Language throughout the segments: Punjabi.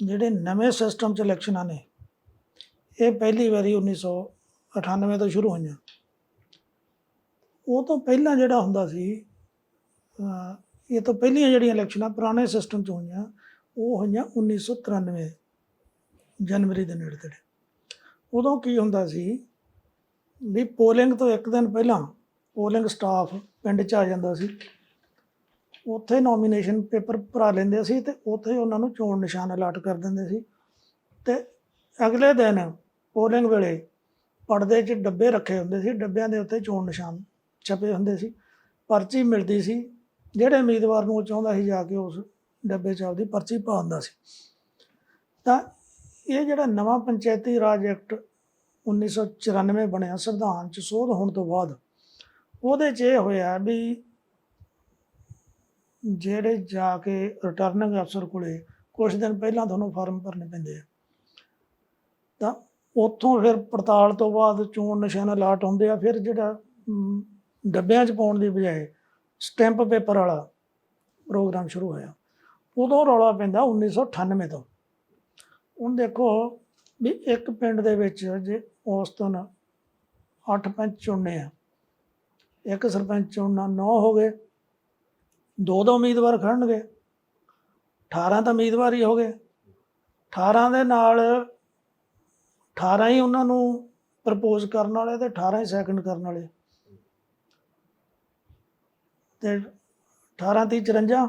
ਜਿਹੜੇ ਨਵੇਂ ਸਿਸਟਮ 'ਚ ਇਲੈਕਸ਼ਨਾਂ ਨੇ ਇਹ ਪਹਿਲੀ ਵਾਰੀ 1998 ਤੋਂ ਸ਼ੁਰੂ ਹੋਈਆਂ। ਉਹ ਤੋਂ ਪਹਿਲਾਂ ਜਿਹੜਾ ਹੁੰਦਾ ਸੀ ਇਹ ਤੋਂ ਪਹਿਲੀਆਂ ਜਿਹੜੀਆਂ ਇਲੈਕਸ਼ਨਾਂ ਪੁਰਾਣੇ ਸਿਸਟਮ 'ਚ ਹੋਈਆਂ, ਉਹ ਹੋਈਆਂ 1993 ਜਨਵਰੀ ਦੇ ਨੇੜੇ ਤੇੜੇ। ਉਦੋਂ ਕੀ ਹੁੰਦਾ ਸੀ ਵੀ ਪੋਲਿੰਗ ਤੋਂ ਇੱਕ ਦਿਨ ਪਹਿਲਾਂ ਪੋਲਿੰਗ ਸਟਾਫ ਪਿੰਡ 'ਚ ਆ ਜਾਂਦਾ ਸੀ। ਉੱਥੇ ਨੋਮੀਨੇਸ਼ਨ ਪੇਪਰ ਭਰਾ ਲੈਂਦੇ ਸੀ ਤੇ ਉੱਥੇ ਉਹਨਾਂ ਨੂੰ ਚੋਣ ਨਿਸ਼ਾਨ ਅਲਾਟ ਕਰ ਦਿੰਦੇ ਸੀ। ਤੇ ਅਗਲੇ ਦਿਨ ਪੋਲਿੰਗ ਵੇਲੇ ਪਰਦੇ 'ਚ ਡੱਬੇ ਰੱਖੇ ਹੁੰਦੇ ਸੀ, ਡੱਬਿਆਂ ਦੇ ਉੱਤੇ ਚੋਣ ਨਿਸ਼ਾਨ ਛਪੇ ਹੁੰਦੇ ਸੀ। ਪਰਚੀ ਮਿਲਦੀ ਸੀ, ਜਿਹੜੇ ਉਮੀਦਵਾਰ ਨੂੰ ਉਹ ਚਾਹੁੰਦਾ ਸੀ ਜਾ ਕੇ ਉਸ ਡੱਬੇ 'ਚ ਆਪਦੀ ਪਰਚੀ ਪਾ ਦਿੰਦਾ ਸੀ। ਤਾਂ ਇਹ ਜਿਹੜਾ ਨਵਾਂ ਪੰਚਾਇਤੀ ਰਾਜ ਐਕਟ 1994 ਬਣਿਆ, ਸੰਵਿਧਾਨ 'ਚ ਸੋਧ ਹੋਣ ਤੋਂ ਬਾਅਦ ਉਹਦੇ 'ਚ ਇਹ ਹੋਇਆ ਵੀ ਜਿਹੜੇ ਜਾ ਕੇ ਰਿਟਰਨਿੰਗ ਅਫਸਰ ਕੋਲੇ ਕੁਝ ਦਿਨ ਪਹਿਲਾਂ ਤੁਹਾਨੂੰ ਫਾਰਮ ਭਰਨੇ ਪੈਂਦੇ ਆ। ਤਾਂ ਉੱਥੋਂ ਫਿਰ ਪੜਤਾਲ ਤੋਂ ਬਾਅਦ ਚੋਣ ਨਿਸ਼ਾਨ ਅਲਾਟ ਹੁੰਦੇ ਆ, ਫਿਰ ਜਿਹੜਾ ਡੱਬਿਆਂ 'ਚ ਪਾਉਣ ਦੀ ਬਜਾਏ ਸਟੈਂਪ ਪੇਪਰ ਵਾਲਾ ਪ੍ਰੋਗਰਾਮ ਸ਼ੁਰੂ ਹੋਇਆ। ਉਦੋਂ ਰੌਲਾ ਪੈਂਦਾ 1998 ਤੋਂ। ਹੁਣ ਦੇਖੋ ਵੀ ਇੱਕ ਪਿੰਡ ਦੇ ਵਿੱਚ ਜੇ ਉਸ ਔਸਤਨ 8 ਪੰਚ ਚੁਣਨੇ ਆ। ਇੱਕ ਸਰਪੰਚ ਚੁਣਨਾ 9 ਹੋ ਗਏ। ਦੋ ਦੋ ਉਮੀਦਵਾਰ ਖੜਨਗੇ। 18 ਤਾਂ ਉਮੀਦਵਾਰ ਹੀ ਹੋ ਗਏ। 18 ਦੇ ਨਾਲ 18 ਹੀ ਉਹਨਾਂ ਨੂੰ ਪ੍ਰਪੋਜ਼ ਕਰਨ ਵਾਲੇ ਤੇ 18 ਹੀ ਸੈਕੰਡ ਕਰਨ ਵਾਲੇ। ਤੇ 18 ਤੀਹ 54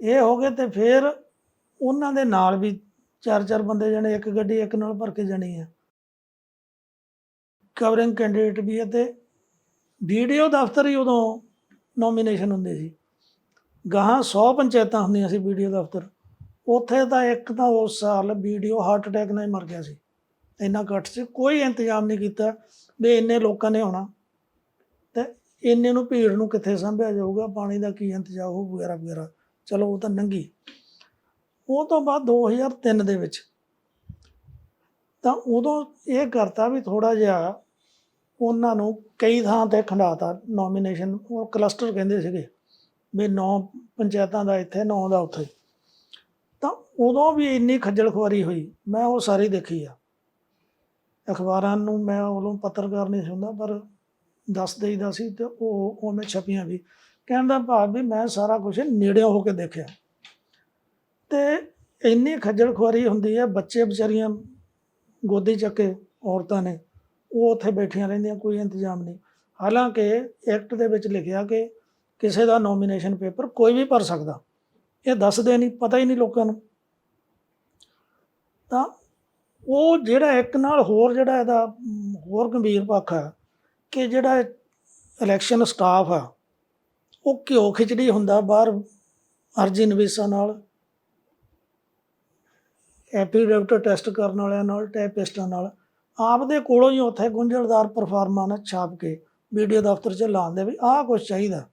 ਇਹ ਹੋ ਗਏ ਤੇ ਫਿਰ ਉਹਨਾਂ ਦੇ ਨਾਲ ਵੀ ਚਾਰ ਚਾਰ ਬੰਦੇ ਜਣੇ, ਇੱਕ ਗੱਡੀ ਇੱਕ ਨਾਲ ਭਰ ਕੇ ਜਾਣੀ ਹੈ ਕਵਰਿੰਗ ਕੈਂਡੀਡੇਟ ਵੀ ਹੈ ਤੇ ਵੀਡੀਓ ਦਫ਼ਤਰ ਹੀ ਉਦੋਂ ਨੋਮੀਨੇਸ਼ਨ ਹੁੰਦੇ ਸੀ। ਗਾਹਾਂ 100 ਪੰਚਾਇਤਾਂ ਹੁੰਦੀਆਂ ਸੀ ਵੀਡੀਓ ਦਫ਼ਤਰ। ਉੱਥੇ ਤਾਂ ਇੱਕ ਤਾਂ ਉਸ ਸਾਲ ਵੀਡੀਓ ਹਾਰਟ ਅਟੈਕ ਨਾਲ ਹੀ ਮਰ ਗਿਆ ਸੀ। ਇੰਨਾ ਘੱਟ ਸੀ, ਕੋਈ ਇੰਤਜ਼ਾਮ ਨਹੀਂ ਕੀਤਾ ਵੀ ਇੰਨੇ ਲੋਕਾਂ ਨੇ ਆਉਣਾ। ਤੇ ਇੰਨੇ ਨੂੰ ਭੀੜ ਨੂੰ ਕਿੱਥੇ ਸੰਭਿਆ ਜਾਊਗਾ, ਪਾਣੀ ਦਾ ਕੀ ਇੰਤਜ਼ਾਮ ਹੋ ਵਗੈਰਾ ਵਗੈਰਾ। ਚਲੋ, ਉਹ ਤਾਂ ਨੰਗੀ। ਉਹ ਤੋਂ ਬਾਅਦ 2003 ਦੇ ਵਿੱਚ ਤਾਂ ਉਦੋਂ ਇਹ ਕਰਤਾ ਵੀ ਥੋੜਾ ਜਿਹਾ ਉਹਨਾਂ ਨੂੰ ਕਈ ਥਾਂ ਤੇ ਖੰਡਾਤਾ ਨੋਮੀਨੇਸ਼ਨ ਉਹ ਕਲਸਟਰ ਕਹਿੰਦੇ ਸੀਗੇ ਵੀ ਨੌ ਪੰਚਾਇਤਾਂ ਦਾ ਇੱਥੇ, ਨੌ ਦਾ ਉੱਥੇ। ਤਾਂ ਉਦੋਂ ਵੀ ਇੰਨੀ ਖੱਜਲ ਖੁਆਰੀ ਹੋਈ, ਮੈਂ ਉਹ ਸਾਰੀ ਦੇਖੀ ਆ। ਅਖਬਾਰਾਂ ਨੂੰ ਮੈਂ ਉਦੋਂ ਪੱਤਰਕਾਰ ਨਹੀਂ ਸੀ ਹੁੰਦਾ, ਪਰ ਦੱਸ ਦੇਈਦਾ ਸੀ ਤੇ ਉਹ ਉਹ ਮੈਂ ਛਪੀਆਂ ਵੀ। ਕਹਿਣ ਦਾ ਭਾਵ ਵੀ ਮੈਂ ਸਾਰਾ ਕੁਝ ਨੇੜਿਓਂ ਹੋ ਕੇ ਦੇਖਿਆ। ਤੇ ਇੰਨੀ ਖੱਜਲ ਖੁਆਰੀ ਹੁੰਦੀ ਹੈ ਬੱਚੇ ਵਿਚਾਰੀਆਂ ਗੋਦੀ ਚੱਕੇ ਔਰਤਾਂ ਨੇ ਉਹ ਉੱਥੇ ਬੈਠੀਆਂ ਰਹਿੰਦੀਆਂ, ਕੋਈ ਇੰਤਜ਼ਾਮ ਨਹੀਂ। ਹਾਲਾਂਕਿ ਐਕਟ ਦੇ ਵਿੱਚ ਲਿਖਿਆ ਕਿ ਕਿਸੇ ਦਾ ਨੋਮੀਨੇਸ਼ਨ ਪੇਪਰ ਕੋਈ ਵੀ ਭਰ ਸਕਦਾ। ਇਹ ਦੱਸਦੇ ਨਹੀਂ, ਪਤਾ ਹੀ ਨਹੀਂ ਲੋਕਾਂ ਨੂੰ। ਤਾਂ ਉਹ ਜਿਹੜਾ ਇੱਕ ਨਾਲ ਹੋਰ ਜਿਹੜਾ ਇਹਦਾ, ਹੋਰ ਗੰਭੀਰ ਪੱਖ ਹੈ ਕਿ ਜਿਹੜਾ ਇਲੈਕਸ਼ਨ ਸਟਾਫ ਆ, ਉਹ ਘਿਓ ਖਿਚੜੀ ਹੁੰਦਾ ਬਾਹਰ ਅਰਜੀ ਨਵੀਸਾਂ ਨਾਲ ਐਪੀਡੈਪਟ ਟੈਸਟ ਕਰਨ ਵਾਲਿਆਂ ਨਾਲ ਟੈਪਿਸਟਾਂ ਨਾਲ। ਆਪਦੇ ਕੋਲੋਂ ਹੀ ਉੱਥੇ ਗੁੰਝਲਦਾਰ ਪਰਫਾਰਮਾ ਨਾਲ ਛਾਪ ਕੇ ਵੀਡੀਓ ਦਫ਼ਤਰ 'ਚ ਲਾਉਂਦੇ ਵੀ ਆਹ ਕੁਝ ਚਾਹੀਦਾ।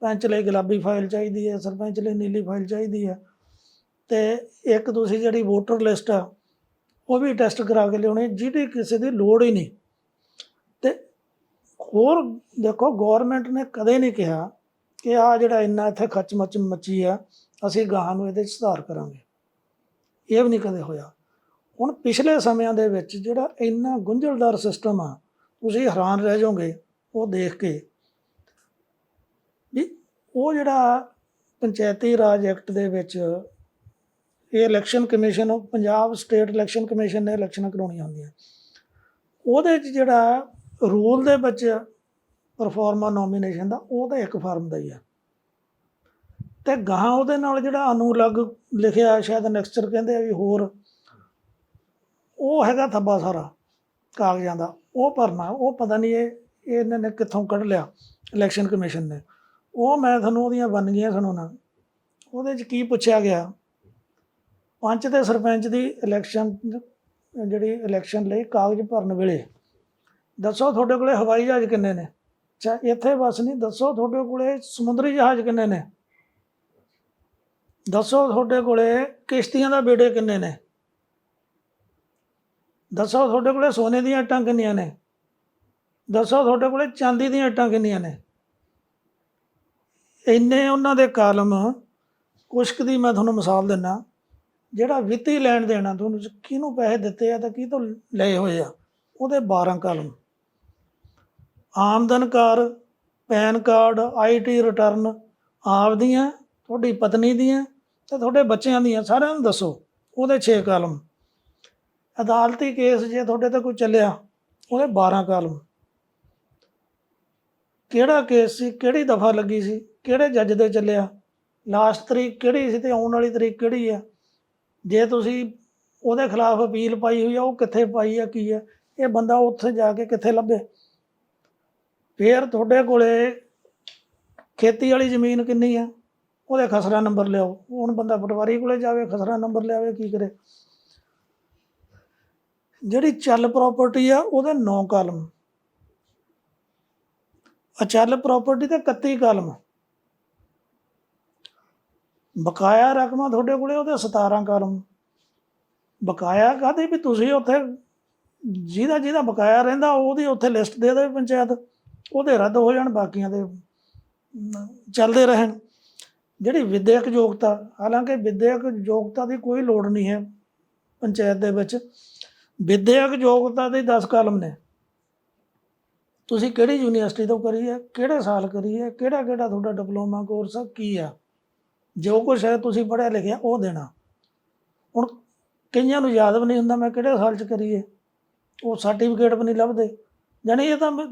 ਪੰਚ ਲਈ ਗੁਲਾਬੀ ਫਾਈਲ ਚਾਹੀਦੀ ਹੈ, ਸਰਪੰਚ ਲਈ ਨੀਲੀ ਫਾਈਲ ਚਾਹੀਦੀ ਹੈ। ਤੇ ਇੱਕ ਤੁਸੀਂ ਜਿਹੜੀ ਵੋਟਰ ਲਿਸਟ ਆ, ਉਹ ਵੀ ਟੈਸਟ ਕਰਾ ਕੇ ਲਿਆਉਣੀ, ਜਿਹਦੀ ਕਿਸੇ ਦੀ ਲੋੜ ਹੀ ਨਹੀਂ। ਤੇ ਹੋਰ ਦੇਖੋ ਗਵਰਨਮੈਂਟ ਨੇ ਕਦੇ ਨਹੀਂ ਕਿਹਾ ਕਿ ਆ ਜਿਹੜਾ ਇੰਨਾ ਇੱਥੇ ਖੱਚ ਮੱਚ ਮੱਚੀ ਆ, ਅਸੀਂ ਗਾਹਾਂ ਨੂੰ ਇਹਦੇ 'ਚ ਸੁਧਾਰ ਕਰਾਂਗੇ। ਇਹ ਵੀ ਨਹੀਂ ਕਦੇ ਹੋਇਆ। ਹੁਣ ਪਿਛਲੇ ਸਮਿਆਂ ਦੇ ਵਿੱਚ ਜਿਹੜਾ ਇੰਨਾ ਗੁੰਝਲਦਾਰ ਸਿਸਟਮ ਆ, ਤੁਸੀਂ ਹੈਰਾਨ ਰਹਿ ਜਾਓਗੇ, ਉਹ ਦੇਖ ਕੇ। ਵੀ ਉਹ ਜਿਹੜਾ ਪੰਚਾਇਤੀ ਰਾਜ ਐਕਟ ਦੇ ਵਿੱਚ ਇਹ election commission Punjab state election commission ਨੇ ਇਲੈਕਸ਼ਨਾਂ ਕਰਾਉਣੀਆਂ ਹੁੰਦੀਆਂ। ਉਹਦੇ 'ਚ ਜਿਹੜਾ ਰੂਲ ਦੇ ਵਿੱਚ ਪਰਫਾਰਮਾ ਨੋਮੀਨੇਸ਼ਨ ਦਾ, ਉਹ ਤਾਂ ਇੱਕ ਫਾਰਮ ਦਾ ਹੀ ਆ। ਤੇ ਗਾਹਾਂ ਉਹਦੇ ਨਾਲ ਜਿਹੜਾ ਅਨੂ ਅਨੁਲਗ ਲਿਖਿਆ, ਸ਼ਾਇਦ ਨੈਕਸਚਰ ਕਹਿੰਦੇ ਆ ਵੀ ਹੋਰ ਉਹ ਹੈਗਾ ਥੱਬਾ ਸਾਰਾ ਕਾਗਜ਼ਾਂ ਦਾ, ਉਹ ਭਰਨਾ, ਉਹ ਪਤਾ ਨਹੀਂ ਇਹ ਇਹਨਾਂ ਨੇ ਕਿੱਥੋਂ ਕੱਢ ਲਿਆ ਇਲੈਕਸ਼ਨ ਕਮਿਸ਼ਨ ਨੇ। ਉਹ ਮੈਂ ਤੁਹਾਨੂੰ ਉਹਦੀਆਂ ਬਣ ਗਈਆਂ ਸੁਣਾਉਣਾ ਉਹਦੇ 'ਚ ਕੀ ਪੁੱਛਿਆ ਗਿਆ? ਪੰਚ ਤੇ ਸਰਪੰਚ ਦੀ ਇਲੈਕਸ਼ਨ ਜਿਹੜੀ ਇਲੈਕਸ਼ਨ ਲਈ ਕਾਗਜ਼ ਭਰਨ ਵੇਲੇ। ਦੱਸੋ ਤੁਹਾਡੇ ਕੋਲੇ ਹਵਾਈ ਜਹਾਜ਼ ਕਿੰਨੇ ਨੇ? ਅੱਛਾ, ਇੱਥੇ ਬਸ ਨਹੀਂ, ਦੱਸੋ ਤੁਹਾਡੇ ਕੋਲੇ ਸਮੁੰਦਰੀ ਜਹਾਜ਼ ਕਿੰਨੇ ਨੇ? ਦੱਸੋ ਤੁਹਾਡੇ ਕੋਲੇ ਕਿਸ਼ਤੀਆਂ ਦਾ ਬੇੜੇ ਕਿੰਨੇ ਨੇ? ਦੱਸੋ ਤੁਹਾਡੇ ਕੋਲੇ ਸੋਨੇ ਦੀਆਂ ਇੱਟਾਂ ਕਿੰਨੀਆਂ ਨੇ? ਦੱਸੋ ਤੁਹਾਡੇ ਕੋਲੇ ਚਾਂਦੀ ਦੀਆਂ ਇੱਟਾਂ ਕਿੰਨੀਆਂ ਨੇ? ਇੰਨੇ ਉਹਨਾਂ ਦੇ ਕਾਲਮ, ਕੁਸ਼ਕ ਦੀ ਮੈਂ ਤੁਹਾਨੂੰ ਮਿਸਾਲ ਦਿੰਨਾ, ਜਿਹੜਾ ਵਿੱਤੀ ਲੈਣ ਦੇਣਾ ਤੁਹਾਨੂੰ ਕਿਹਨੂੰ ਪੈਸੇ ਦਿੱਤੇ ਆ ਤਾਂ ਕੀ ਤੋਂ ਲਏ ਹੋਏ ਆ, ਉਹਦੇ 12 ਕਾਲਮ। ਆਮਦਨ ਕਰ ਪੈਨ ਕਾਰਡ ਆਈਟੀ ਰਿਟਰਨ, ਆਪ ਦੀਆਂ, ਤੁਹਾਡੀ ਪਤਨੀ ਦੀਆਂ ਤੇ ਤੁਹਾਡੇ ਬੱਚਿਆਂ ਦੀਆਂ, ਸਾਰਿਆਂ ਨੂੰ ਦੱਸੋ, ਉਹਦੇ 6 ਕਾਲਮ। ਅਦਾਲਤੀ ਕੇਸ ਜੇ ਤੁਹਾਡੇ ਤੇ ਕੋਈ ਚੱਲਿਆ ਉਹਦੇ 12 ਕਾਲਮ। ਕਿਹੜਾ ਕੇਸ ਸੀ, ਕਿਹੜੀ ਦਫਾ ਲੱਗੀ ਸੀ, ਕਿਹੜੇ ਜੱਜ ਦੇ ਚੱਲਿਆ, ਲਾਸਟ ਤਰੀਕ ਕਿਹੜੀ ਸੀ ਤੇ ਆਉਣ ਵਾਲੀ ਤਰੀਕ ਕਿਹੜੀ ਆ? ਜੇ ਤੁਸੀਂ ਉਹਦੇ ਖਿਲਾਫ ਅਪੀਲ ਪਾਈ ਹੋਈ ਆ, ਉਹ ਕਿੱਥੇ ਪਾਈ ਆ, ਕੀ ਆ? ਇਹ ਬੰਦਾ ਉੱਥੇ ਜਾ ਕੇ ਕਿੱਥੇ ਲੱਭੇ? ਫੇਰ ਤੁਹਾਡੇ ਕੋਲੇ ਖੇਤੀ ਵਾਲੀ ਜ਼ਮੀਨ ਕਿੰਨੀ ਆ? ਉਹਦੇ ਖਸਰਾ ਨੰਬਰ ਲਿਆਓ। ਹੁਣ ਬੰਦਾ ਪਟਵਾਰੀ ਕੋਲੇ ਜਾਵੇ, ਖਸਰਾ ਨੰਬਰ ਲਿਆਵੇ, ਕੀ ਕਰੇ? ਜਿਹੜੀ ਚੱਲ ਪ੍ਰਾਪਰਟੀ ਆ, ਉਹਦੇ 9 ਕਾਲਮ ਅਚਲ ਪ੍ਰਾਪਰਟੀ ਤੇ 31 ਕਾਲਮ ਬਕਾਇਆ ਰਕਮਾਂ ਤੁਹਾਡੇ ਕੋਲੇ, ਉਹਦੇ 17 ਕਾਲਮ ਬਕਾਇਆ ਕਾਹਦੇ? ਵੀ ਤੁਸੀਂ ਉੱਥੇ ਜਿਹਦਾ ਜਿਹਦਾ ਬਕਾਇਆ ਰਹਿੰਦਾ, ਉਹਦੀ ਉੱਥੇ ਲਿਸਟ ਦੇ ਦੇਵੇ ਪੰਚਾਇਤ। ਉਹਦੇ ਰੱਦ ਹੋ ਜਾਣ, ਬਾਕੀਆਂ ਦੇ ਚੱਲਦੇ ਰਹਿਣ। ਜਿਹੜੀ ਵਿਦਿਅਕ ਯੋਗਤਾ, ਹਾਲਾਂਕਿ ਵਿਦਿਅਕ ਯੋਗਤਾ ਦੀ ਕੋਈ ਲੋੜ ਨਹੀਂ ਹੈ ਪੰਚਾਇਤ ਦੇ ਵਿੱਚ। ਵਿਦਿਅਕ ਯੋਗਤਾ ਦੇ 10 ਕਾਲਮ ਨੇ। ਤੁਸੀਂ ਕਿਹੜੀ ਯੂਨੀਵਰਸਿਟੀ ਤੋਂ ਕਰੀ ਹੈ, ਕਿਹੜੇ ਸਾਲ ਕਰੀ ਹੈ, ਕਿਹੜਾ ਕਿਹੜਾ ਤੁਹਾਡਾ ਡਿਪਲੋਮਾ ਕੋਰਸ ਆ ਕੀ ਆ? ਜੋ ਕੁਝ ਹੈ ਤੁਸੀਂ ਪੜ੍ਹਿਆ ਲਿਖਿਆ ਉਹ ਦੇਣਾ। ਹੁਣ ਕਈਆਂ ਨੂੰ ਯਾਦ ਵੀ ਨਹੀਂ ਹੁੰਦਾ ਮੈਂ ਕਿਹੜੇ ਸਾਲ ਚ ਕਰੀ ਹੈ ਉਹ ਸਰਟੀਫਿਕੇਟ ਵੀ ਨਹੀਂ ਲੱਭਦੇ। ਜਾਣੀ ਇਹ ਤਾਂ ਮੈਂ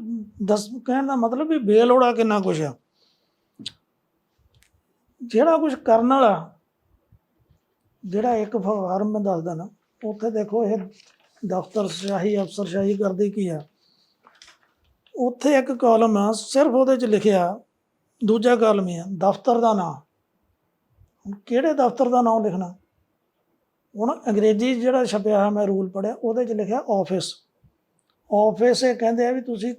ਦੱਸ ਕਹਿਣ ਦਾ ਮਤਲਬ ਵੀ ਬੇਲੋੜਾ ਕਿੰਨਾ ਕੁਝ ਆ। ਜਿਹੜਾ ਕੁਝ ਕਰਨ ਵਾਲਾ, ਜਿਹੜਾ ਇੱਕ ਫਾਰਮ ਮੈਂ ਦੱਸਦਾ ਨਾ, ਉੱਥੇ ਦੇਖੋ ਇਹ ਦਫ਼ਤਰ ਸ਼ਾਹੀ ਅਫਸਰਸ਼ਾਹੀ ਕਰਦੀ ਕੀ ਆ? ਉੱਥੇ ਇੱਕ ਕਾਲਮ ਆ, ਸਿਰਫ ਉਹਦੇ ਚ ਲਿਖਿਆ, ਦੂਜਾ ਕਾਲਮ ਹੀ ਆ, ਦਫ਼ਤਰ ਦਾ ਨਾਮ ਹੁਣ ਕਿਹੜੇ ਦਫ਼ਤਰ ਦਾ ਨਾਮ ਲਿਖਣਾ? ਹੁਣ ਅੰਗਰੇਜ਼ੀ ਜਿਹੜਾ ਛਪਿਆ ਹੋਇਆ ਮੈਂ ਰੂਲ ਪੜਿਆ ਉਹਦੇ ਚ ਲਿਖਿਆ ਆਫਿਸ ਆਫਿਸ ਇਹ ਕਹਿੰਦੇ ਆ ਵੀ ਤੁਸੀਂ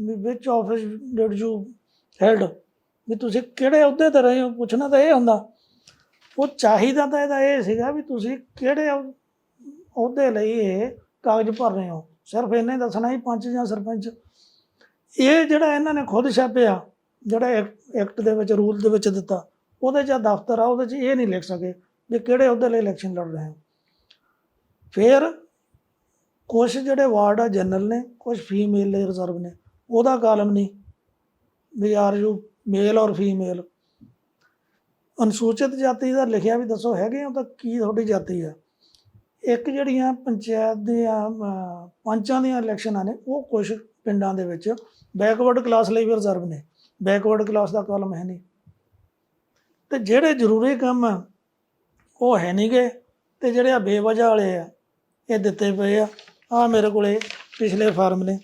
ਵਿੱਚ ਆਫਿਸ ਡਿਡ ਯੂ ਹੈਲਡ ਵੀ ਤੁਸੀਂ ਕਿਹੜੇ ਅਹੁਦੇ ਤੇ ਰਹੇ ਹੋ? ਪੁੱਛਣਾ ਤਾਂ ਇਹ ਹੁੰਦਾ। ਉਹ ਚਾਹੀਦਾ ਤਾਂ ਇਹਦਾ ਇਹ ਸੀਗਾ ਵੀ ਤੁਸੀਂ ਕਿਹੜੇ ਉਹਦੇ ਲਈ ਇਹ ਕਾਗਜ਼ ਭਰ ਰਹੇ ਹੋ। ਸਿਰਫ ਇਹਨੇ ਦੱਸਣਾ ਹੀ ਪੰਚ ਜਾਂ ਸਰਪੰਚ। ਇਹ ਜਿਹੜਾ ਇਹਨਾਂ ਨੇ ਖੁਦ ਛਾਪਿਆ, ਜਿਹੜਾ ਐਕ- ਐਕਟ ਦੇ ਵਿੱਚ, ਰੂਲ ਦੇ ਵਿੱਚ ਦਿੱਤਾ, ਉਹਦੇ 'ਚ ਦਫ਼ਤਰ ਆ, ਉਹਦੇ 'ਚ ਇਹ ਨਹੀਂ ਲਿਖ ਸਕੇ ਵੀ ਕਿਹੜੇ ਉਹਦੇ ਲਈ ਇਲੈਕਸ਼ਨ ਲੜ ਰਹੇ ਹੋ। ਫਿਰ ਕੁਝ ਜਿਹੜੇ ਵਾਰਡ ਆ, ਜਨਰਲ ਨੇ ਕੁਝ ਫੀਮੇਲ ਲਈ ਰਿਜ਼ਰਵ ਨੇ, ਉਹਦਾ ਕਾਲਮ ਨਹੀਂ, ਵੀ ਆਰ ਯੂ ਮੇਲ ਔਰ ਫੀਮੇਲ ਅਨੁਸੂਚਿਤ ਜਾਤੀ ਦਾ ਲਿਖਿਆ ਵੀ ਦੱਸੋ ਹੈਗੇ ਹੋ ਤਾਂ ਕੀ ਤੁਹਾਡੀ ਜਾਤੀ ਆ? ਇੱਕ ਜਿਹੜੀਆਂ ਪੰਚਾਇਤ ਦੀਆਂ ਅਮ, ਪੰਚਾਂ ਦੀਆਂ ਇਲੈਕਸ਼ਨਾਂ ਨੇ ਉਹ ਕੁਝ ਪਿੰਡਾਂ ਦੇ ਵਿੱਚ ਬੈਕਵਰਡ ਕਲਾਸ ਲਈ ਵੀ ਰਿਜ਼ਰਵ ਨੇ। ਬੈਕਵਰਡ ਕਲਾਸ ਦਾ ਕਾਲਮ ਹੈ ਨਹੀਂ। ਤੇ ਜਿਹੜੇ ਜ਼ਰੂਰੀ ਕੰਮ ਆ ਉਹ ਹੈ ਨਹੀਂ ਗਏ ਤੇ ਜਿਹੜੇ ਆ ਬੇਵਜ੍ਹਾ ਵਾਲੇ ਆ ਇਹ ਦਿੱਤੇ ਪਏ ਆ। ਆ ਮੇਰੇ ਕੋਲੇ ਪਿਛਲੇ ਫਾਰਮ ਨੇ।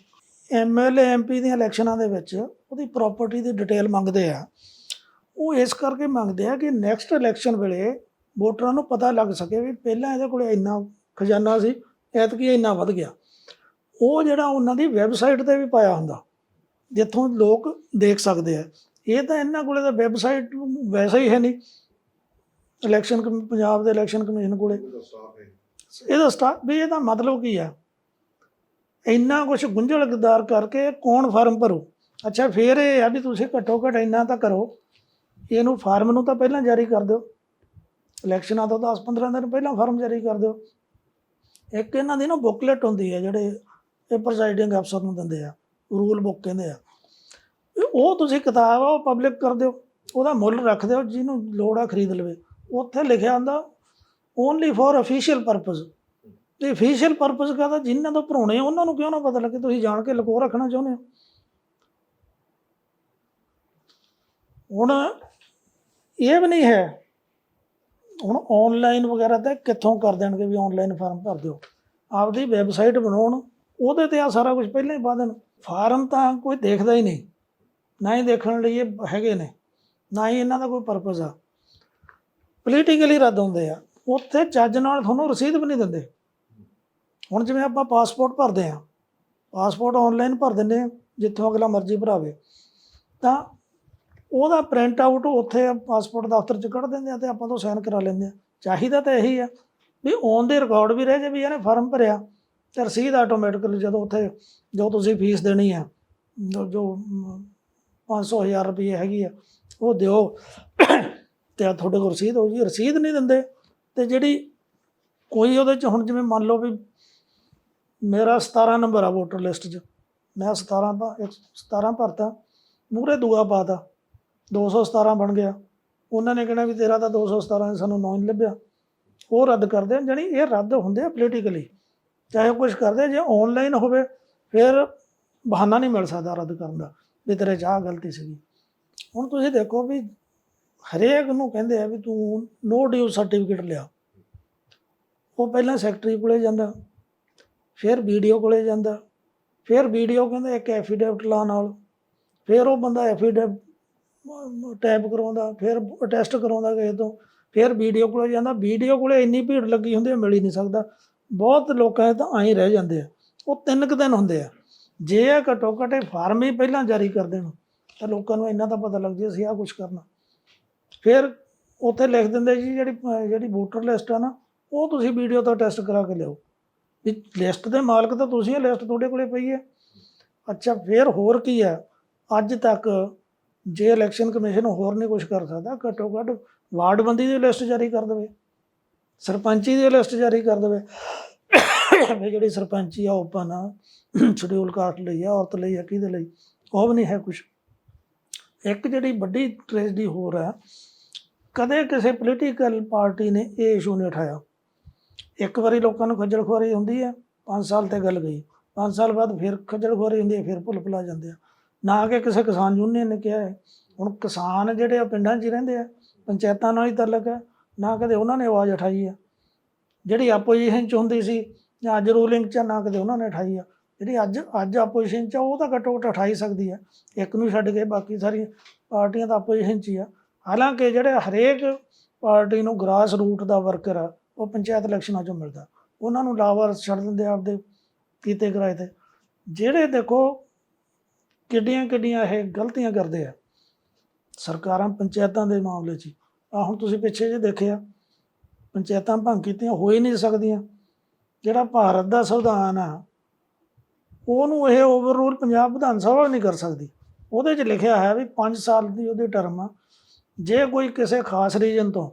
ਐਮਐਲਏ ਐਮਪੀ ਦੀਆਂ ਇਲੈਕਸ਼ਨਾਂ ਦੇ ਵਿੱਚ ਉਹਦੀ ਪ੍ਰਾਪਰਟੀ ਦੀ ਡਿਟੇਲ ਮੰਗਦੇ ਆ। ਉਹ ਇਸ ਕਰਕੇ ਮੰਗਦੇ ਆ ਕਿ ਨੈਕਸਟ ਇਲੈਕਸ਼ਨ ਵੇਲੇ ਵੋਟਰਾਂ ਨੂੰ ਪਤਾ ਲੱਗ ਸਕੇ ਵੀ ਪਹਿਲਾਂ ਇਹਦੇ ਕੋਲੇ ਇੰਨਾ ਖਜ਼ਾਨਾ ਸੀ ਐਤਕੀ ਇੰਨਾ ਵੱਧ ਗਿਆ। ਉਹ ਜਿਹੜਾ ਉਹਨਾਂ ਦੀ ਵੈਬਸਾਈਟ ਤੇ ਵੀ ਪਾਇਆ ਹੁੰਦਾ ਜਿੱਥੋਂ ਲੋਕ ਦੇਖ ਸਕਦੇ ਆ। ਇਹ ਤਾਂ ਇਹਨਾਂ ਕੋਲੇ ਤਾਂ ਵੈਬਸਾਈਟ ਵੈਸੇ ਹੀ ਹੈ ਨਹੀਂ। ਇਲੈਕਸ਼ਨ ਪੰਜਾਬ ਦੇ ਇਲੈਕਸ਼ਨ ਕਮਿਸ਼ਨ ਕੋਲੇ। ਇਹਦਾ ਸਟਾਫ ਵੀ ਇਹਦਾ ਮਤਲਬ ਕੀ ਆ? ਇੰਨਾ ਕੁਝ ਗੁੰਝਲਦਾਰ ਕਰਕੇ ਕੌਣ ਫਾਰਮ ਭਰੂ? ਅੱਛਾ ਫਿਰ ਇਹ ਆ ਵੀ ਤੁਸੀਂ ਘੱਟੋ ਘੱਟ ਇੰਨਾ ਤਾਂ ਕਰੋ। ਇਹਨੂੰ ਫਾਰਮ ਨੂੰ ਤਾਂ ਪਹਿਲਾਂ ਜਾਰੀ ਕਰ ਦਿਓ। ਇਲੈਕਸ਼ਨਾਂ ਤੋਂ 10-15 ਦਿਨ ਪਹਿਲਾਂ ਫਾਰਮ ਜਾਰੀ ਕਰ ਦਿਓ। ਇੱਕ ਇਹਨਾਂ ਦੀ ਨਾ ਬੁਕਲੇਟ ਹੁੰਦੀ ਹੈ ਜਿਹੜੇ ਇਹ ਪ੍ਰੈਜ਼ਾਈਡਿੰਗ ਅਫਸਰ ਨੂੰ ਦਿੰਦੇ ਆ ਰੂਲ ਬੁੱਕ ਕਹਿੰਦੇ ਆ। ਉਹ ਤੁਸੀਂ ਕਿਤਾਬ ਆ ਉਹ ਪਬਲਿਕ ਕਰ ਦਿਓ ਉਹਦਾ ਮੁੱਲ ਰੱਖ ਦਿਓ ਜਿਹਨੂੰ ਲੋੜ ਆ ਖਰੀਦ ਲਵੇ। ਉੱਥੇ ਲਿਖਿਆ ਹੁੰਦਾ ਓਨਲੀ ਫॉर ਅਫੀਸ਼ੀਅਲ ਪਰਪਸ ਤੇ ਅਫੀਸ਼ੀਅਲ ਪਰਪਸ ਕਹਦਾ ਜਿਨ੍ਹਾਂ ਤੋਂ ਭਰਾਉਣੇ ਆ, ਉਹਨਾਂ ਨੂੰ ਕਿਉਂ ਨਾ ਪਤਾ ਲੱਗੇ? ਤੁਸੀਂ ਜਾਣ ਕੇ ਲਕੋ ਰੱਖਣਾ ਚਾਹੁੰਦੇ ਹੋ। ਹੁਣ ਇਹ ਵੀ ਨਹੀਂ ਹੈ ਹੁਣ ਆਨਲਾਈਨ ਵਗੈਰਾ ਤੇ ਕਿੱਥੋਂ ਕਰ ਦੇਣਗੇ ਵੀ ਆਨਲਾਈਨ ਫਾਰਮ ਭਰ ਦਿਓ? ਆਪਦੀ ਵੈਬਸਾਈਟ ਬਣਾਉਣ, ਉਹਦੇ ਤੇ ਆ ਸਾਰਾ ਕੁਝ ਪਹਿਲਾਂ ਹੀ ਪਾ ਦੇਣ। ਫਾਰਮ ਤਾਂ ਕੋਈ ਦੇਖਦਾ ਹੀ ਨਹੀਂ। ਨਾ ਹੀ ਦੇਖਣ ਲਈ ਇਹ ਹੈਗੇ ਨੇ। ਨਾ ਹੀ ਇਹਨਾਂ ਦਾ ਕੋਈ ਪਰਪਸ ਆ। ਪੋਲੀਟੀਕਲੀ ਰੱਦ ਹੁੰਦੇ ਆ। ਉੱਥੇ ਜੱਜ ਨਾਲ ਤੁਹਾਨੂੰ ਰਸੀਦ ਵੀ ਨਹੀਂ ਦਿੰਦੇ। ਹੁਣ ਜਿਵੇਂ ਆਪਾਂ ਪਾਸਪੋਰਟ ਭਰਦੇ ਆ। ਪਾਸਪੋਰਟ ਆਨਲਾਈਨ ਭਰ ਦਿੰਦੇ ਆ, ਜਿੱਥੋਂ ਅਗਲਾ ਮਰਜ਼ੀ ਭਰਾਵੇ। ਤਾਂ ਉਹਦਾ ਪ੍ਰਿੰਟ ਆਊਟ ਉੱਥੇ ਪਾਸਪੋਰਟ ਦਫ਼ਤਰ 'ਚ ਕੱਢ ਦਿੰਦੇ ਆ ਤੇ ਆਪਾਂ ਤੋਂ ਸਾਈਨ ਕਰਾ ਲੈਂਦੇ ਆ। ਚਾਹੀਦਾ ਤਾਂ ਇਹੀ ਆ ਵੀ ਔਨ ਦੇ ਰਿਕਾਰਡ ਵੀ ਰਹਿ ਜੇ ਵੀ ਇਹਨੇ ਫਾਰਮ ਭਰਿਆ ਤੇ ਰਸੀਦ ਆਟੋਮੈਟਿਕਲੀ ਜਦੋਂ ਉੱਥੇ ਜੋ ਤੁਸੀਂ ਫੀਸ ਦੇਣੀ ਆ, ਜੋ- ਜੋ 500 ਹਜ਼ਾਰ ਰੁਪਏ ਹੈਗੀ ਆ, ਉਹ ਦਿਓ। ਤੇ ਤੁਹਾਡੇ ਕੋਲ ਰਸੀਦ ਹੋ ਜੀ ਰਸੀਦ ਨਹੀਂ ਦਿੰਦੇ ਤੇ ਜਿਹੜੀ ਕੋਈ ਉਹਦੇ ਚ ਹੁਣ ਜਿਵੇਂ ਮੰਨ ਲਓ ਵੀ ਮੇਰਾ 17 ਨੰਬਰ ਆ ਵੋਟਰ ਲਿਸਟ 'ਚ। ਮੈਂ 17 ਪਾ ਇੱਕ 17 ਭਰਤਾ ਮੂਰੇ ਦੂਆ ਪਾਤਾ 217 ਬਣ ਗਿਆ। ਉਹਨਾਂ ਨੇ ਕਹਿਣਾ ਵੀ ਤੇਰਾ ਤਾਂ 217 ਸਾਨੂੰ ਨਾਂ ਨਹੀਂ ਲੱਭਿਆ। ਉਹ ਰੱਦ ਕਰਦੇ ਆ ਜਾਣੀ ਇਹ ਰੱਦ ਹੁੰਦੇ ਆ ਪੋਲੀਟੀਕਲੀ ਚਾਹੇ ਕੁਝ ਕਰਦੇ, ਜੇ ਆਨਲਾਈਨ ਹੋਵੇ, ਫਿਰ ਬਹਾਨਾ ਨਹੀਂ ਮਿਲ ਸਕਦਾ ਰੱਦ ਕਰਨ ਦਾ, ਵੀ ਤੇਰੇ 'ਚ ਗਲਤੀ ਸੀਗੀ। ਹੁਣ ਤੁਸੀਂ ਦੇਖੋ ਵੀ ਹਰੇਕ ਨੂੰ ਕਹਿੰਦੇ ਆ ਵੀ ਤੂੰ ਨੋ ਡਿਊ ਸਰਟੀਫਿਕੇਟ ਲਿਆ। ਉਹ ਪਹਿਲਾਂ ਸੈਕਟਰੀ ਕੋਲੇ ਜਾਂਦਾ, ਫਿਰ ਵੀਡੀਓ ਕੋਲੇ ਜਾਂਦਾ, ਫਿਰ ਵੀਡੀਓ ਕਹਿੰਦਾ ਇੱਕ ਐਫੀਡੇਵਿਟ ਲਾ ਨਾਲ, ਫਿਰ ਉਹ ਬੰਦਾ ਐਫੀਡੇਵਿਟ ਟੈਪ ਕਰਾਉਂਦਾ ਫਿਰ ਟੈਸਟ ਕਰਾਉਂਦਾ ਕਿਸੇ ਤੋਂ, ਫਿਰ ਵੀਡੀਓ ਕੋਲ ਜਾਂਦਾ, ਵੀਡੀਓ ਕੋਲੇ ਇੰਨੀ ਭੀੜ ਲੱਗੀ ਹੁੰਦੀ ਹੈ ਮਿਲ ਹੀ ਨਹੀਂ ਸਕਦਾ। ਬਹੁਤ ਲੋਕਾਂ ਦੇ ਤਾਂ ਐਂ ਰਹਿ ਜਾਂਦੇ ਆ। ਉਹ ਤਿੰਨ ਕੁ ਦਿਨ ਹੁੰਦੇ ਆ। ਜੇ ਇਹ ਘੱਟੋ ਘੱਟ ਇਹ ਫਾਰਮ ਹੀ ਪਹਿਲਾਂ ਜਾਰੀ ਕਰ ਦੇਣ, ਤਾਂ ਲੋਕਾਂ ਨੂੰ ਇੰਨਾ ਤਾਂ ਪਤਾ ਲੱਗ ਜੇ ਅਸੀਂ ਆਹ ਕੁਝ ਕਰਨਾ। ਫਿਰ ਉੱਥੇ ਲਿਖ ਦਿੰਦੇ ਜੀ, ਜਿਹੜੀ ਜਿਹੜੀ ਵੋਟਰ ਲਿਸਟ ਆ ਨਾ, ਉਹ ਤੁਸੀਂ ਵੀਡੀਓ ਤੋਂ ਟੈਸਟ ਕਰਾ ਕੇ ਲਿਓ ਵੀ ਲਿਸਟ ਦੇ ਮਾਲਕ ਤਾਂ ਤੁਸੀਂ ਆ, ਲਿਸਟ ਤੁਹਾਡੇ ਕੋਲੇ ਪਈ ਹੈ ਅੱਛਾ, ਫਿਰ ਹੋਰ ਕੀ ਹੈ ਅੱਜ ਤੱਕ ਜੇ ਇਲੈਕਸ਼ਨ ਕਮਿਸ਼ਨ ਹੋਰ ਨਹੀਂ ਕੁਝ ਕਰ ਸਕਦਾ, ਘੱਟੋ ਘੱਟ ਵਾਰਡਬੰਦੀ ਦੀ ਲਿਸਟ ਜਾਰੀ ਕਰ ਦੇਵੇ, ਸਰਪੰਚੀ ਦੀ ਲਿਸਟ ਜਾਰੀ ਕਰ ਦੇਵੇ। ਵੀ ਜਿਹੜੀ ਸਰਪੰਚੀ ਆ ਓਪਨ ਆ ਸ਼ਡਿਊਲ ਕਾਸਟ ਲਈ ਆ, ਔਰਤ ਲਈ ਆ, ਕਿਹਦੇ ਲਈ, ਉਹ ਵੀ ਨਹੀਂ ਹੈ ਕੁਝ ਇੱਕ ਜਿਹੜੀ ਵੱਡੀ ਟ੍ਰੈਜਡੀ ਹੋਰ ਹੈ ਕਦੇ ਕਿਸੇ ਪੋਲੀਟੀਕਲ ਪਾਰਟੀ ਨੇ ਇਹ ਇਸ਼ੂ ਨਹੀਂ ਉਠਾਇਆ। ਇੱਕ ਵਾਰੀ ਲੋਕਾਂ ਨੂੰ ਖੱਜਲ ਖੁਆਰੀ ਹੁੰਦੀ ਹੈ 5 ਸਾਲ ਤੇ ਗੱਲ ਗਈ 5 ਸਾਲ ਬਾਅਦ ਫਿਰ ਖੱਜਲ ਖੁਆਰੀ ਹੁੰਦੀ ਹੈ ਫਿਰ ਭੁੱਲ ਭੁਲਾ ਜਾਂਦੇ ਆ। ਨਾ ਕਿ ਕਿਸੇ ਕਿਸਾਨ ਯੂਨੀਅਨ ਨੇ ਕਿਹਾ ਹੈ। ਹੁਣ ਕਿਸਾਨ ਜਿਹੜੇ ਆ ਪਿੰਡਾਂ 'ਚ ਹੀ ਰਹਿੰਦੇ ਆ ਪੰਚਾਇਤਾਂ ਨਾਲ ਹੀ ਤਾਲੁਕ ਹੈ ਨਾ ਕਦੇ ਉਹਨਾਂ ਨੇ ਆਵਾਜ਼ ਉਠਾਈ ਆ। ਜਿਹੜੀ ਆਪੋਜੀਸ਼ਨ 'ਚ ਹੁੰਦੀ ਸੀ ਜਾਂ ਅੱਜ ਰੂਲਿੰਗ 'ਚ ਆ, ਨਾ ਕਦੇ ਉਹਨਾਂ ਨੇ ਉਠਾਈ ਆ। ਜਿਹੜੀ ਅੱਜ ਅੱਜ ਆਪੋਜੀਸ਼ਨ 'ਚ ਆ, ਉਹ ਤਾਂ ਘੱਟੋ ਘੱਟ ਉਠਾਈ ਸਕਦੀ ਹੈ ਇੱਕ ਨੂੰ ਛੱਡ ਕੇ ਬਾਕੀ ਸਾਰੀਆਂ ਪਾਰਟੀਆਂ ਤਾਂ ਆਪੋਜੀਸ਼ਨ 'ਚ ਹੀ ਆ। ਹਾਲਾਂਕਿ ਜਿਹੜੇ ਹਰੇਕ ਪਾਰਟੀ ਨੂੰ ਗ੍ਰਾਸ ਰੂਟ ਦਾ ਵਰਕਰ ਆ ਉਹ ਪੰਚਾਇਤ ਇਲੈਕਸ਼ਨਾਂ 'ਚੋਂ ਮਿਲਦਾ। ਉਹਨਾਂ ਨੂੰ ਲਾਵਾਰ ਛੱਡ ਦਿੰਦੇ ਆਪਦੇ ਕੀਤੇ ਕਿਰਾਏ ਤੇ। ਜਿਹੜੇ ਦੇਖੋ ਕਿੱਡੀਆਂ ਕਿੱਡੀਆਂ ਇਹ ਗਲਤੀਆਂ ਕਰਦੇ ਆ। ਸਰਕਾਰਾਂ ਪੰਚਾਇਤਾਂ ਦੇ ਮਾਮਲੇ 'ਚ ਆ ਹੁਣ ਤੁਸੀਂ ਪਿੱਛੇ ਜੇ ਦੇਖਿਆ, ਪੰਚਾਇਤਾਂ ਭੰਗ ਕੀਤੀਆਂ, ਹੋ ਹੀ ਨਹੀਂ ਸਕਦੀਆਂ। ਜਿਹੜਾ ਭਾਰਤ ਦਾ ਸੰਵਿਧਾਨ ਆ, ਉਹਨੂੰ ਇਹ ਓਵਰਰੂਲ ਪੰਜਾਬ ਵਿਧਾਨ ਸਭਾ ਨਹੀਂ ਕਰ ਸਕਦੀ। ਉਹਦੇ 'ਚ ਲਿਖਿਆ ਹੈ ਵੀ 5 ਸਾਲ ਦੀ ਉਹਦੀ ਟਰਮ ਆ। ਜੇ ਕੋਈ ਕਿਸੇ ਖਾਸ ਰੀਜਨ ਤੋਂ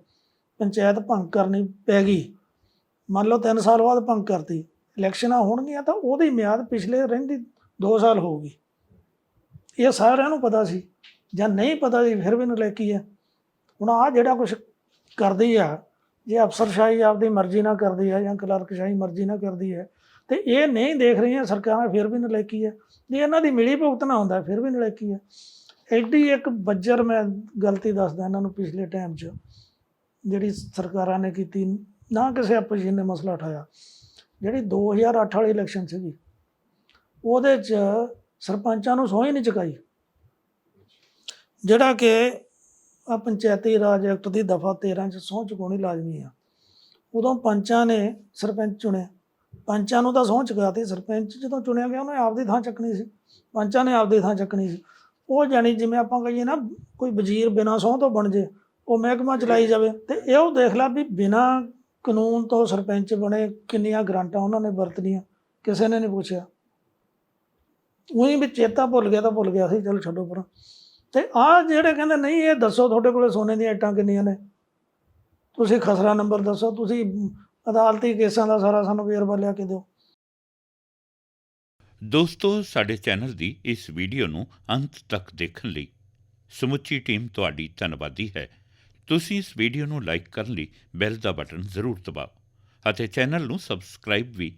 ਪੰਚਾਇਤ ਭੰਗ ਕਰਨੀ ਪੈ ਗਈ, ਮੰਨ ਲਓ 3 ਸਾਲ ਬਾਅਦ ਭੰਗ ਕਰਤੀ ਇਲੈਕਸ਼ਨਾਂ ਹੋਣਗੀਆਂ ਤਾਂ ਉਹਦੀ ਮਿਆਦ ਪਿਛਲੇ ਰਹਿੰਦੀ 2 ਸਾਲ ਹੋਊਗੀ। ਇਹ ਸਾਰਿਆਂ ਨੂੰ ਪਤਾ ਸੀ। ਜਾਂ ਨਹੀਂ ਪਤਾ ਸੀ, ਫਿਰ ਵੀ ਨਲਾਇਕੀ ਹੈ ਹੁਣ ਆ ਜਿਹੜਾ ਕੁਝ ਕਰਦੀ ਆ, ਜੇ ਅਫਸਰਸ਼ਾਹੀ ਆਪਦੀ ਮਰਜ਼ੀ ਨਾਲ ਕਰਦੀ ਹੈ ਜਾਂ ਕਲਰਕਸ਼ਾਹੀ ਮਰਜ਼ੀ ਨਾਲ ਕਰਦੀ ਹੈ ਤੇ ਇਹ ਨਹੀਂ ਦੇਖ ਰਹੀਆਂ ਸਰਕਾਰਾਂ, ਫਿਰ ਵੀ ਨਲਾਇਕੀ ਹੈ ਜੇ ਇਹਨਾਂ ਦੀ ਮਿਲੀ ਭੁਗਤ ਨਾ ਹੁੰਦਾ, ਫਿਰ ਵੀ ਨਲੇਕੀ ਹੈ ਐਡੀ ਇੱਕ ਬੱਜਰ ਮੈਂ ਗਲਤੀ ਦੱਸਦਾ ਇਹਨਾਂ ਨੂੰ ਪਿਛਲੇ ਟਾਈਮ 'ਚ, ਜਿਹੜੀ ਸਰਕਾਰਾਂ ਨੇ ਕੀਤੀ, ਨਾ ਕਿਸੇ ਆਪੋਜੀਸ਼ਨ ਨੇ ਮਸਲਾ ਉਠਾਇਆ। ਜਿਹੜੀ 2008 ਵਾਲੀ ਇਲੈਕਸ਼ਨ ਸੀਗੀ, ਉਹਦੇ 'ਚ ਸਰਪੰਚਾਂ ਨੂੰ ਸਹੁੰ ਹੀ ਨਹੀਂ ਚੁਕਾਈ। ਜਿਹੜਾ ਕਿ ਆ ਪੰਚਾਇਤੀ ਰਾਜ ਐਕਟ ਦੀ ਦਫਾ 13 ਚ ਸਹੁੰ ਚੁਕਾਉਣੀ ਲਾਜ਼ਮੀ ਆ। ਉਦੋਂ ਪੰਚਾਂ ਨੇ ਸਰਪੰਚ ਚੁਣਿਆ। ਪੰਚਾਂ ਨੂੰ ਤਾਂ ਸਹੁੰ ਚੁਕਾਤੀ। ਸਰਪੰਚ ਜਦੋਂ ਚੁਣਿਆ ਗਿਆ, ਉਹਨੇ ਆਪਦੀ ਥਾਂ ਚੱਕਣੀ ਸੀ। ਪੰਚਾਂ ਨੇ ਆਪਦੀ ਥਾਂ ਚੱਕਣੀ ਸੀ। ਉਹ ਜਾਣੀ ਜਿਵੇਂ ਆਪਾਂ ਕਹੀਏ ਨਾ, ਕੋਈ ਵਜ਼ੀਰ ਬਿਨਾਂ ਸਹੁੰ ਤੋਂ ਬਣ ਜੇ, ਉਹ ਮਹਿਕਮਾ ਚਲਾਈ ਜਾਵੇ। ਤੇ ਇਹ ਉਹ ਦੇਖ ਲਾ ਵੀ ਬਿਨਾਂ ਕਾਨੂੰਨ ਤੋਂ ਸਰਪੰਚ ਬਣੇ ਕਿੰਨੀਆਂ ਗ੍ਰਾਂਟਾਂ ਉਹਨਾਂ ਨੇ ਵਰਤਣੀਆਂ, ਕਿਸੇ ਨੇ ਨਹੀਂ ਪੁੱਛਿਆ। ਉਹੀ ਵੀ ਚੇਤਾ ਭੁੱਲ ਗਿਆ ਤਾਂ ਭੁੱਲ ਗਿਆ ਸੀ, ਚਲੋ ਛੱਡੋ ਪਰਾਂ। ਤੇ ਆਹ ਜਿਹੜੇ ਕਹਿੰਦੇ, ਨਹੀਂ, ਇਹ ਦੱਸੋ ਤੁਹਾਡੇ ਕੋਲੇ ਸੋਨੇ ਦੀਆਂ ਇੱਟਾਂ ਕਿੰਨੀਆਂ ਨੇ? ਤੁਸੀਂ ਖਸਰਾ ਨੰਬਰ ਦੱਸੋ, ਤੁਸੀਂ ਅਦਾਲਤੀ ਕੇਸਾਂ ਦਾ ਸਾਰਾ ਸਾਨੂੰ ਵੇਰਵਾ ਲਿਆ ਕੇ ਦਿਓ। ਦੋਸਤੋ, ਸਾਡੇ ਚੈਨਲ ਦੀ ਇਸ ਵੀਡੀਓ ਨੂੰ ਅੰਤ ਤੱਕ ਦੇਖਣ ਲਈ ਸਮੁੱਚੀ ਟੀਮ ਤੁਹਾਡੀ ਧੰਨਵਾਦੀ ਹੈ। ਤੁਸੀਂ ਇਸ ਵੀਡੀਓ ਨੂੰ ਲਾਈਕ ਕਰਨ ਲਈ ਬੈਲ ਦਾ ਬਟਨ ਜ਼ਰੂਰ ਦਬਾਓ ਅਤੇ ਚੈਨਲ ਨੂੰ ਸਬਸਕ੍ਰਾਈਬ ਵੀ